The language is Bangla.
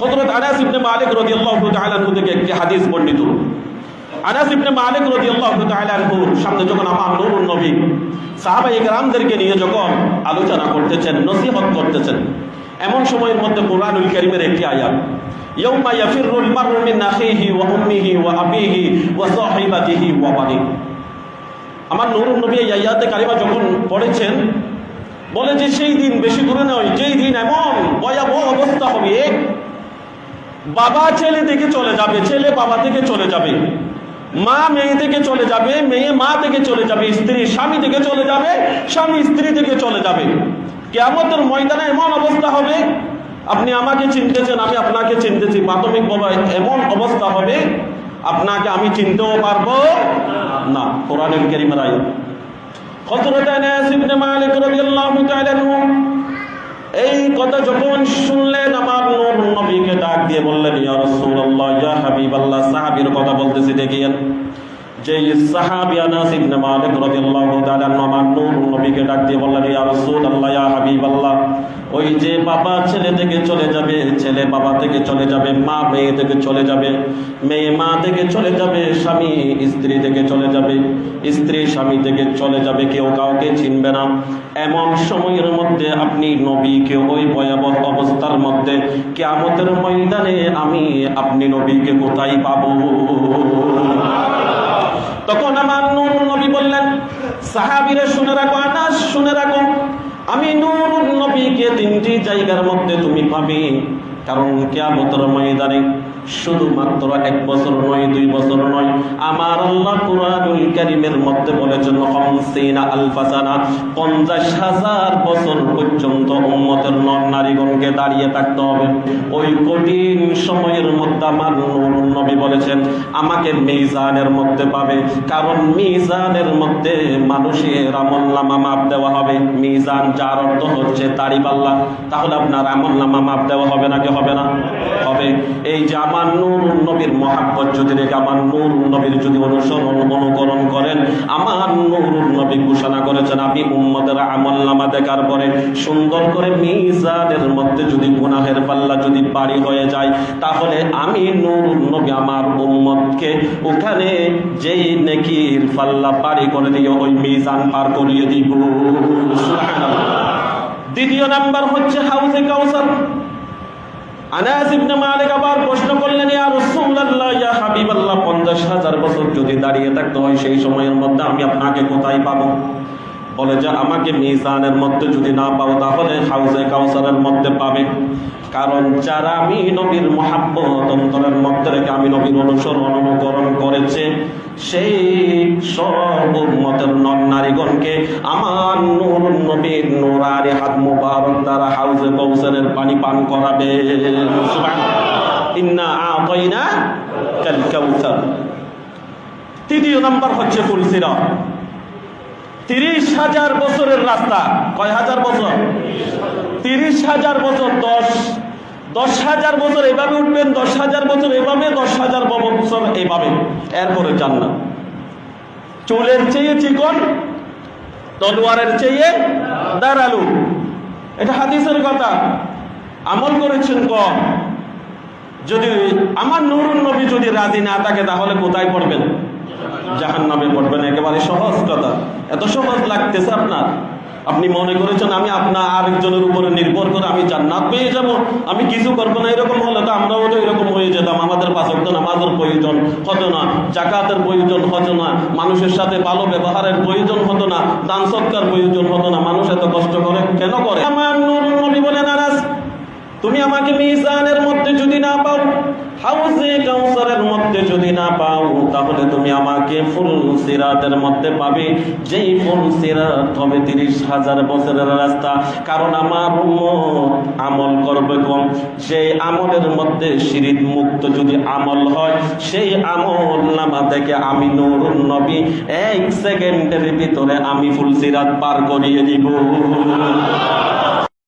হযরত আনাস ইবনে মালিক রাদিয়াল্লাহু তাআলা আনহু থেকে একটি হাদিস বর্ণিত। আনাস ইবনে মালিক রাদিয়াল্লাহু তাআলা আনহু সামনে যখন আমার নূরুন নবী সাহাবায়ে কেরামদেরকে নিয়ে যখন আলোচনা করতেছেন, নসিহত করতেছেন, এমন সময়ের মধ্যে কোরআনুল কারীমের একটি আয়াত, ইয়াউমা ইয়াফিরুল মারউ মিন আখিহি ওয়া উম্মিহি ওয়া আবিহি ওয়া সাহিবাতিহি ওয়া বানিহি। আমার নুরুন নবী এই আয়াতে কারিমা যখন পড়েছেন, বলে যে, সেই দিন, বেশি দূরে নয়, যেই দিন এমন ভয়াবহ অবস্থা হবে বাবা ছেলে থেকে চলে যাবে, ছেলে বাবা থেকে চলে যাবে। মা, মেয়ে থেকে চলে যাবে, মেয়ে, মা থেকে চলে যাবে, স্ত্রী, স্বামী থেকে চলে যাবে, স্বামী, স্ত্রী থেকে চলে যাবে। কেমতের ময়দানে এমন অবস্থা হবে, আপনি আমাকে চিনতেছেন, আমি আপনাকে চিনতেছি। প্রাথমিকভাবে এমন অবস্থা হবে, আপনাকে আমি চিনতেও পারব না। কোরআনের কেরিমের আয়াত। হযরত আনাস ইবনে মালিক রাদিয়াল্লাহু তাআলা এই কথা যখন শুনলেন, আমার নূর নবীকে ডাক দিয়ে বললেন, ইয়া রাসূলুল্লাহ, ইয়া হাবিবাল্লাহ, সাহাবীর কথা বলতেছি দেখিয়েন যে সাহাবী আনাস ইবনে মালিক রাদিয়াল্লাহু নবীকে ডাক দিয়ে বললেন, ইয়া রাসূলুল্লাহ, ইয়া হাবিবাল্লাহ, ওই যে বাবা ছেলে থেকে চলে যাবে, ছেলে বাবা থেকে চলে যাবে, মা মেয়ে থেকে চলে যাবে, মেয়ে মা থেকে চলে যাবে, স্বামী স্ত্রী থেকে চলে যাবে, স্ত্রী স্বামী থেকে চলে যাবে, কেউ কাউকে চিনবে না। এমন সময়ের মধ্যে আপনি নবীকে ওই ভয়াবহ অবস্থার মধ্যে কেয়ামতের ময়দানে আমি আপনি নবীকে কোথায় পাবো? তখন আমার নুন নবী বললেন, সাহাবিরে শুনে রাখো, আনাস শুনে রাখো। আমি নুন নবীকে তিনটি জায়গার মধ্যে তুমি পাবে। কারণ কেয়ামতের ময়দানে শুধুমাত্র এক বছর নয়, দুই বছর নয়, আমার আল্লাহ কুরআনুল মধ্যে বলেছেন খামসিনা আলফাসানা পঞ্চাশ হাজার বছর পর্যন্ত উম্মতের নর নারীগণকে দাঁড়িয়ে থাকতে হবে। ওই কঠিন সময়ের মধ্যে আমার নবী বলেছেন, আমাকে মিজানের মধ্যে পাবে, কারণ মিজানের মধ্যে মানুষের আমলনামা মাপ দেওয়া হবে। মিজান যার অর্থ হচ্ছে তারিবাল্লা তাহলে আপনার আমলনামা মাপ দেওয়া হবে নাকি হবে না। হবে এই যে আমার নবীর মহাব্বত যদি রেখে আমার নূর নবীর যদি অনুসরণ অনুকরণ করেন, আমার নূর নবী ঘোষণা করেছেন, আমি উম্মদের আমল নামা দেখার পরে সুন্দর করে মিজানের মধ্যে যদি গুনাহের পাল্লা যদি বাড়ি হয়ে যায়, তাহলে আমি নূর নবী আমার উম্মতকে ওখানে যেই নেকির পাল্লা বাড়ি করে দিয়ে ওই মিজান পার করিয়ে দিব। দ্বিতীয় নাম্বার হচ্ছে হাউসে কাউসার। আনাস ইবনে মালিক আবার প্রশ্ন করলেন, ইয়া রাসূলুল্লাহ, ইয়া হাবিবাল্লাহ 50000 বছর যদি দাঁড়িয়ে থাকতে হয়, সেই সময়ের মধ্যে আমি আপনাকে কোথায় পাবো? বলে, যে আমাকে মিজানের মধ্যে যদি না পাও, তাহলে হাউজে কাউসারের মধ্যে পাবে। কারণ যারা আমি নবীর মহাব্বত অন্তরের মধ্যে রেখে আমি নবীর অনুসরণ অনুকরণ করেছে, সেই সব উম্মতের নর নারীগণকে আমার নূর নবীর নূরারি হাত মুবারক দ্বারা হাউজে কাউসারের পানি পান করাবে। ইন্না আতাইনা কাল কাউসার। তৃতীয় নাম্বার হচ্ছে ফুলসিরাত তিরিশ হাজার বছরের রাস্তা। কয় হাজার বছর? তিরিশ হাজার বছর, দশ। দশ হাজার বছর এভাবে উঠবেন, দশ হাজার বছর এভাবে, দশ হাজার বছর এভাবে। এরপরে যান না চুলের চেয়ে চিকন, তলোয়ারের চেয়ে দাঁড়ালু। এটা হাদিসের কথা। আমল করেছেন কম। যদি আমার নুরুন নবী যদি রাজি না থাকে, তাহলে কোথায় পড়বেন? জাহান পড়বেন। একেবারে সহজ কথা। এত সহজ লাগতেছে আপনার। আপনি মনে করেছেন আমি আপনার আরেকজনের উপরে নির্ভর করে আমি জান্নাত পেয়ে যাব? আমি কিছু করব না, এরকম হলে তো আমরাও তো এরকম হয়ে যেতাম। আমাদের পাঁচক নামাজের প্রয়োজন হতো না, জাকাতের প্রয়োজন হতো না, মানুষের সাথে ভালো ব্যবহারের প্রয়োজন হতো না, দান সৎকার প্রয়োজন হতো না। মানুষ এত কষ্ট করে কেন করে? আমার নবী বলে, নারাজ, তুমি আমাকে মিজানের মধ্যে যদি না পাও হাউসে কাউসারের মধ্যে যদি না পাও, তাহলে তুমি আমাকে ফুল সিরাতের মধ্যে পাবে। যেই ফুল সিরাত হবে তিরিশ হাজার বছরের রাস্তা। কারণ আমার আমল করবে কম। সেই আমলের মধ্যে শিরিত মুক্ত যদি আমল হয়, সেই আমল নামা থেকে আমি নুরুন নবী, এক সেকেন্ডের ভিতরে আমি ফুল সিরাত পার করিয়ে দিব।